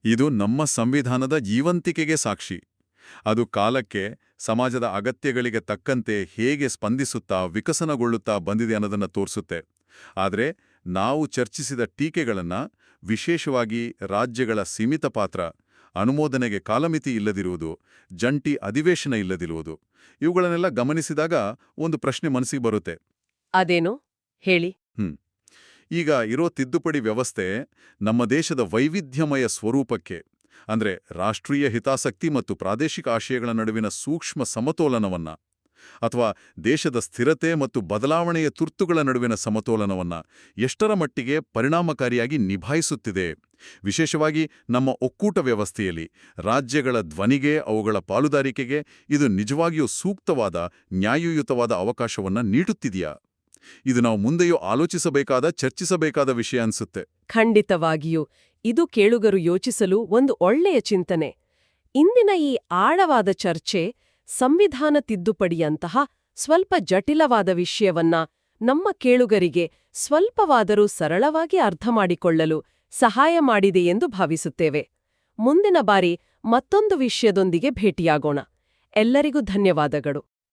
ಇದು ನಮ್ಮ ಸಂವಿಧಾನದ ಜೀವಂತಿಕೆಗೆ ಸಾಕ್ಷಿ. ಅದು ಕಾಲಕ್ಕೆ ಸಮಾಜದ ಅಗತ್ಯಗಳಿಗೆ ತಕ್ಕಂತೆ ಹೇಗೆ ಸ್ಪಂದಿಸುತ್ತಾ ವಿಕಸನಗೊಳ್ಳುತ್ತಾ ಬಂದಿದೆ ಅನ್ನೋದನ್ನು ತೋರಿಸುತ್ತೆ. ಆದರೆ ನಾವು ಚರ್ಚಿಸಿದ ಟೀಕೆಗಳನ್ನ ವಿಶೇಷವಾಗಿ ರಾಜ್ಯಗಳ ಸೀಮಿತ ಪಾತ್ರ ಅನುಮೋದನೆಗೆ ಕಾಲಮಿತಿ ಇಲ್ಲದಿರುವುದು ಜಂಟಿ ಅಧಿವೇಶನ ಇಲ್ಲದಿರುವುದು ಇವುಗಳನ್ನೆಲ್ಲ ಗಮನಿಸಿದಾಗ ಒಂದು ಪ್ರಶ್ನೆ ಮನಸ್ಸಿಗೆ ಬರುತ್ತೆ. ಅದೇನು? ಹೇಳಿ. ಈಗ ಇರೋ ತಿದ್ದುಪಡಿ ವ್ಯವಸ್ಥೆ ನಮ್ಮ ದೇಶದ ವೈವಿಧ್ಯಮಯ ಸ್ವರೂಪಕ್ಕೆ, ಅಂದರೆ ರಾಷ್ಟ್ರೀಯ ಹಿತಾಸಕ್ತಿ ಮತ್ತು ಪ್ರಾದೇಶಿಕ ಆಶಯಗಳ ನಡುವಿನ ಸೂಕ್ಷ್ಮ ಸಮತೋಲನವನ್ನ, ಅಥವಾ ದೇಶದ ಸ್ಥಿರತೆ ಮತ್ತು ಬದಲಾವಣೆಯ ತುರ್ತುಗಳ ನಡುವಿನ ಸಮತೋಲನವನ್ನ ಎಷ್ಟರ ಮಟ್ಟಿಗೆ ಪರಿಣಾಮಕಾರಿಯಾಗಿ ನಿಭಾಯಿಸುತ್ತಿದೆ. ವಿಶೇಷವಾಗಿ ನಮ್ಮ ಒಕ್ಕೂಟ ವ್ಯವಸ್ಥೆಯಲ್ಲಿ, ರಾಜ್ಯಗಳ ಧ್ವನಿಗೆ, ಅವುಗಳ ಪಾಲುದಾರಿಕೆಗೆ ಇದು ನಿಜವಾಗಿಯೂ ಸೂಕ್ತವಾದ, ನ್ಯಾಯಯುತವಾದ ಅವಕಾಶವನ್ನ ನೀಡುತ್ತಿದೆಯಾ? ಇದು ನಾವು ಮುಂದೆಯೂ ಆಲೋಚಿಸಬೇಕಾದ, ಚರ್ಚಿಸಬೇಕಾದ ವಿಷಯ ಅನ್ಸುತ್ತೆ. ಖಂಡಿತವಾಗಿಯೂ. ಇದು ಕೇಳುಗರು ಯೋಚಿಸಲು ಒಂದು ಒಳ್ಳೆಯ ಚಿಂತನೆ. ಇಂದಿನ ಈ ಆಳವಾದ ಚರ್ಚೆ, ಸಂವಿಧಾನ ತಿದ್ದುಪಡಿಯಂತಹ ಸ್ವಲ್ಪ ಜಟಿಲವಾದ ವಿಷಯವನ್ನ ನಮ್ಮ ಕೇಳುಗರಿಗೆ ಸ್ವಲ್ಪವಾದರೂ ಸರಳವಾಗಿ ಅರ್ಥಮಾಡಿಕೊಳ್ಳಲು ಸಹಾಯ ಮಾಡಿದೆ ಎಂದು ಭಾವಿಸುತ್ತೇವೆ. ಮುಂದಿನ ಬಾರಿ ಮತ್ತೊಂದು ವಿಷಯದೊಂದಿಗೆ ಭೇಟಿಯಾಗೋಣ. ಎಲ್ಲರಿಗೂ ಧನ್ಯವಾದಗಳು.